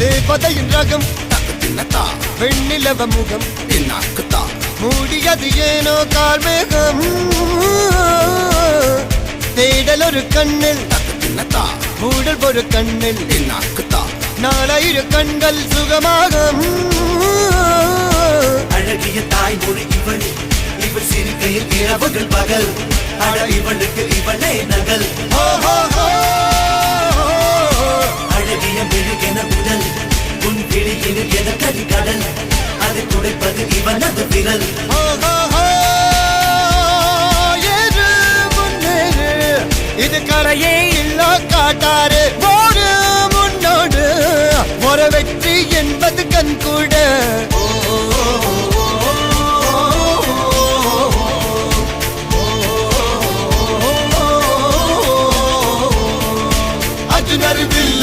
தேவதையின் ரகம். தின்னத்தா வெண்ணிலவ முகம். இன்னாக்குத்தா மூடியது ஏனோ கார்மேகம் தேடல் ஒரு கண்ணில். தின்னத்தா மூடல் ஒரு கண்ணில். இன்னாக்குத்தா நாலாயிரு கண்கள் சுகமாக அழகிய தாய்மொழி இவள் இவள் சிரிக்கையில் இரவுகள் பகல். அழ இவளுக்கு இவளே நகல் கிளி இது எனக்கதி கடல். அது துடைப்பது இவனது விரல். இது கரையே இல்ல காட்டாரு முன்னோடு. ஒரு வெற்றி என்பது கண் கூட. அர்ஜுனர் வில்லு